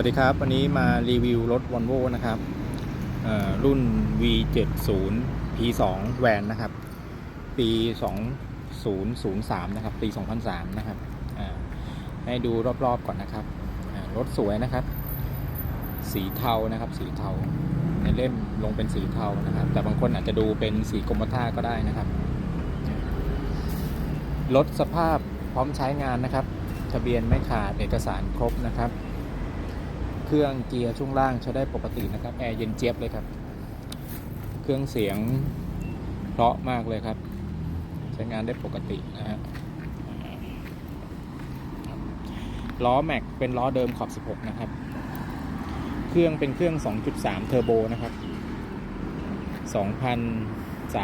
วัสดีครับ วันนี้มารีวิวรถ Volvo นะครับเอ่อรุ่น V70 P2 แวนนะครับ ปี 2003 นะครับ ปี 2003 นะครับให้ดูรอบๆก่อนนะครับรถสวยนะครับ สีเทานะครับ สีเทาในเล่มลงเป็นสีเทานะครับ แต่บางคนอาจจะดูเป็นสีกรมท่าก็ได้นะครับรถสภาพพร้อมใช้งานนะครับ ทะเบียนไม่ขาดเอกสารครบนะครับ เครื่องเกียร์ช่วงล่างใช้ได้ปกตินะครับแอร์เย็นเจี๊ยบเลยครับ เครื่องเสียงเพราะมากเลยครับ ใช้งานได้ปกตินะฮะล้อแม็กเป็นล้อเดิมขอบ 16 นะครับ เครื่องเป็นเครื่อง 2.3 เทอร์โบนะครับ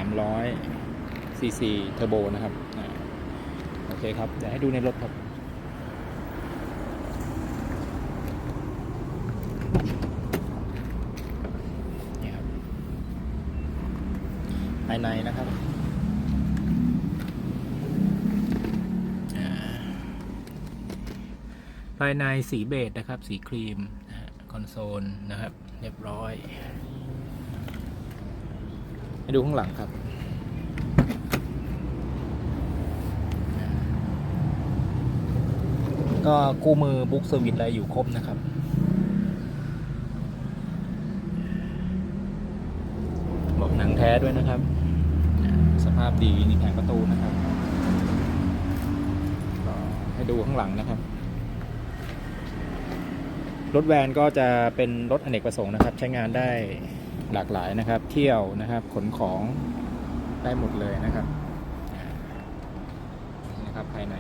2,300ซีซีเทอร์โบนะครับ โอเคครับ เดี๋ยวให้ดูในรถครับ นี่ครับ ภายในนะครับภายในสีเบจนะครับ สีครีมคอนโซลนะครับ เรียบร้อยให้ดูข้างหลังครับ ก็คู่มือบุ๊กเซอร์วิสอะไรอยู่ครบนะครับ บอกหนังแท้ด้วยนะครับ สภาพดีนี่แผงประตูนะครับก็ให้ดูข้างหลังนะครับ รถแวนก็จะเป็นรถอเนกประสงค์นะครับ ใช้งานได้หลากหลายนะครับ เที่ยวนะครับ ขนของได้หมดเลยนะครับนี่นะครับภายใน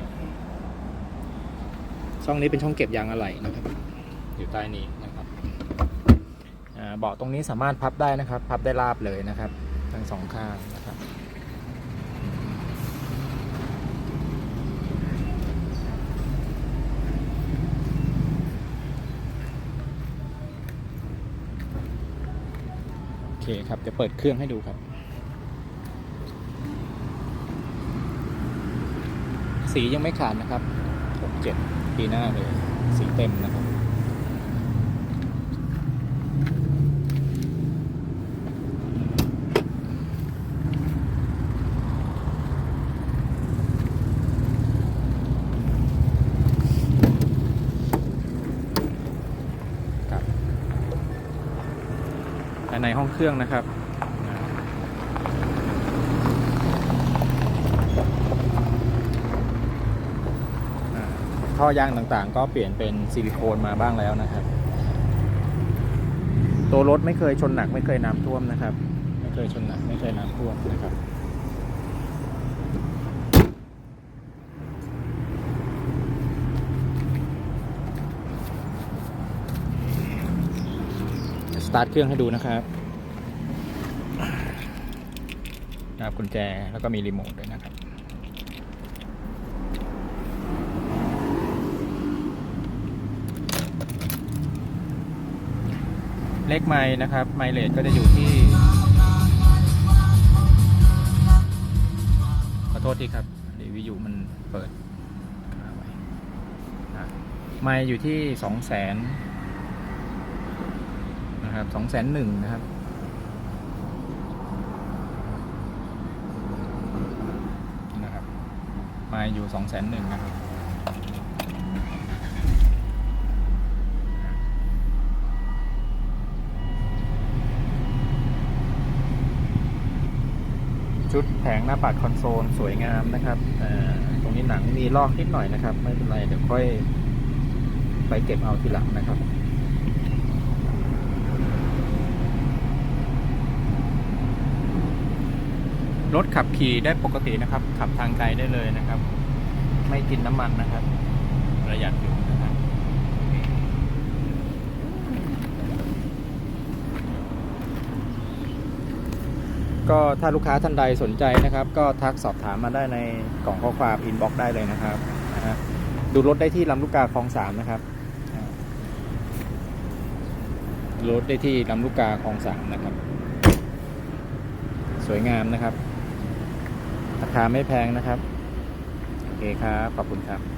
ช่องนี้เป็นช่องเก็บยางอะไหล่นะครับ อยู่ใต้นี้นะครับเบาะตรงนี้สามารถพับได้นะครับ พับได้ราบเลยนะครับ ทั้งสองข้างนะครับโอเคครับจะเปิดเครื่องให้ดูครับ สียังไม่ขาดนะครับ 67 ปีหน้าเลย สีเต็มนะครับครับภายในห้องเครื่องนะครับท่อยางต่างๆ ก็เปลี่ยนเป็นซิลิโคนมาบ้างแล้วนะครับ ตัวรถไม่เคยชนหนักไม่เคยน้ำท่วมนะครับ ไม่เคยชนหนักไม่เคยน้ำท่วมนะครับ ส ตาร์ทเครื่องให้ดูนะครับนะครับกุญแจแล้วก็มีรีโมทด้วยนะครับเลขไม้นะครับไมเลทก็จะอยู่ที่ ขอโทษทีครับเดี๋ยววิวมันเปิดไว้นะไมล์อยู่ที่สองแสน นะครับสองแสนหนึ่งนะครับนะครับมล์อยู่สองแสนหนึ่งนะครับชุดแผงหน้าปัดคอนโซลสวยงามนะครับอ่าตรงนี้หนังมีลอกนิดหน่อยนะครับ ไม่เป็นไร เดี๋ยวค่อยไปเก็บเอาทีหลังนะครับ รถขับขี่ได้ปกตินะครับ ขับทางไกลได้เลยนะครับ ไม่กินน้ำมันนะครับ ประหยัดอยู่นะครับก็ถ้าลูกค้าท่านใดสนใจนะครับ ก็ทักสอบถามมาได้ในกล่องข้อความอินบ็อกได้เลยนะครับดูรถได้ที่ลำลูกกาคลองสามนะครับรถได้ที่ลำลูกกาคลองสามนะครับ สวยงามนะครับ ราคาไม่แพงนะครับ โอเคครับ ขอบคุณครับ